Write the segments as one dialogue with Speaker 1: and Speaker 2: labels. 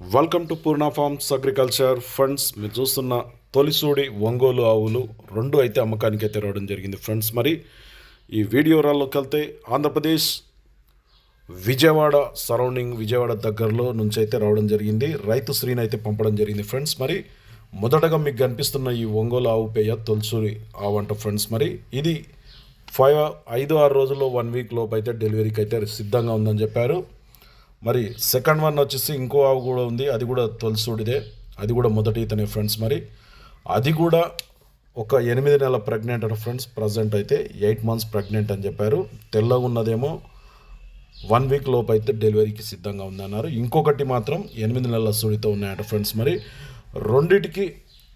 Speaker 1: Welcome to Purna farms agriculture funds మీరు చూస్తున్న తొలిసూడి ఒంగోలు ఆవులు రెండు అయితే అమ్మకానికి అయితే రావడం జరిగింది ఫ్రెండ్స్ మరి ఈ వీడియో రాల్లోకి వెళ్తే ఆంధ్రప్రదేశ్ విజయవాడ సరౌండింగ్ విజయవాడ దగ్గరలో నుంచి అయితే రావడం జరిగింది. రైతు శ్రీని అయితే పంపడం జరిగింది ఫ్రెండ్స్ మరి మొదటగా మీకు కనిపిస్తున్న ఈ ఒంగోలు ఆవు పేయ తొలిసూరి ఆవు అంట ఫ్రెండ్స్ మరి ఇది ఫైవ్ ఐదు ఆరు రోజుల్లో వన్ వీక్ లోపు అయితే డెలివరీకి అయితే సిద్ధంగా ఉందని చెప్పారు. మరి సెకండ్ వన్ వచ్చేసి ఇంకో ఆవు కూడా ఉంది. అది కూడా తొలసూడిదే అది కూడా మొదటి ఇతనే ఫ్రెండ్స్ మరి. అది కూడా ఒక ఎనిమిది నెలల ప్రెగ్నెంట్ అని ఫ్రెండ్స్ ప్రజెంట్ అయితే ఎయిట్ మంత్స్ ప్రెగ్నెంట్ అని చెప్పారు. తెల్లగా ఉన్నదేమో వన్ వీక్ లోపు అయితే డెలివరీకి సిద్ధంగా ఉందన్నారు. ఇంకొకటి మాత్రం ఎనిమిది నెలల సూడితో ఉన్నాయట ఫ్రెండ్స్ మరి. రెండిటికి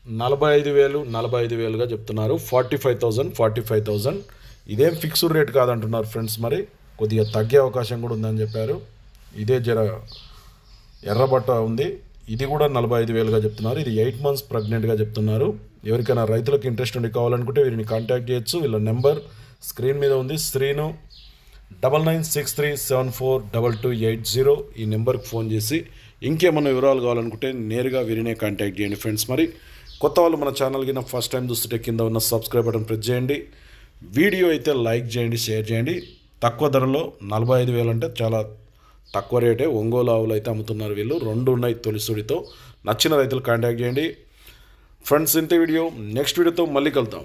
Speaker 1: నలభై ఐదు వేలు నలభై ఐదు వేలుగా చెప్తున్నారు. Forty five thousand forty five thousand ఇదేం ఫిక్స్డ్ రేట్ కాదంటున్నారు ఫ్రెండ్స్ మరి. కొద్దిగా తగ్గే అవకాశం కూడా ఉందని చెప్పారు. ఇదే జర ఎర్రబట్ట ఉంది. ఇది కూడా నలభై ఐదు వేలుగా చెప్తున్నారు. ఇది ఎయిట్ మంత్స్ ప్రెగ్నెంట్గా చెప్తున్నారు. ఎవరికైనా రైతులకు ఇంట్రెస్ట్ ఉండి కావాలనుకుంటే వీరిని కాంటాక్ట్ చేయొచ్చు. వీళ్ళ నెంబర్ స్క్రీన్ మీద ఉంది. Srinu double nine six three seven four double two eight zero ఈ నెంబర్కి ఫోన్ చేసి ఇంకేమన్నా వివరాలు కావాలనుకుంటే నేరుగా వీరినే కాంటాక్ట్ చేయండి ఫ్రెండ్స్. మరి కొత్త వాళ్ళు మన ఛానల్ కింద ఫస్ట్ టైం చూస్తుంటే కింద ఉన్న సబ్స్క్రైబ్ బటన్ ప్రెస్ చేయండి. వీడియో అయితే లైక్ చేయండి షేర్ చేయండి. తక్కువ ధరలో నలభై ఐదు వేలు అంటే చాలా తక్కువ రేటే ఒంగోలు ఆవులు అయితే అమ్ముతున్నారు వీళ్ళు. రెండు ఉన్నాయి తొలిసుడితో నచ్చిన రైతులు కాంటాక్ట్ చేయండి. ఫ్రెండ్స్ ఇంత వీడియో నెక్స్ట్ వీడియోతో మళ్ళీ కలుద్దాం.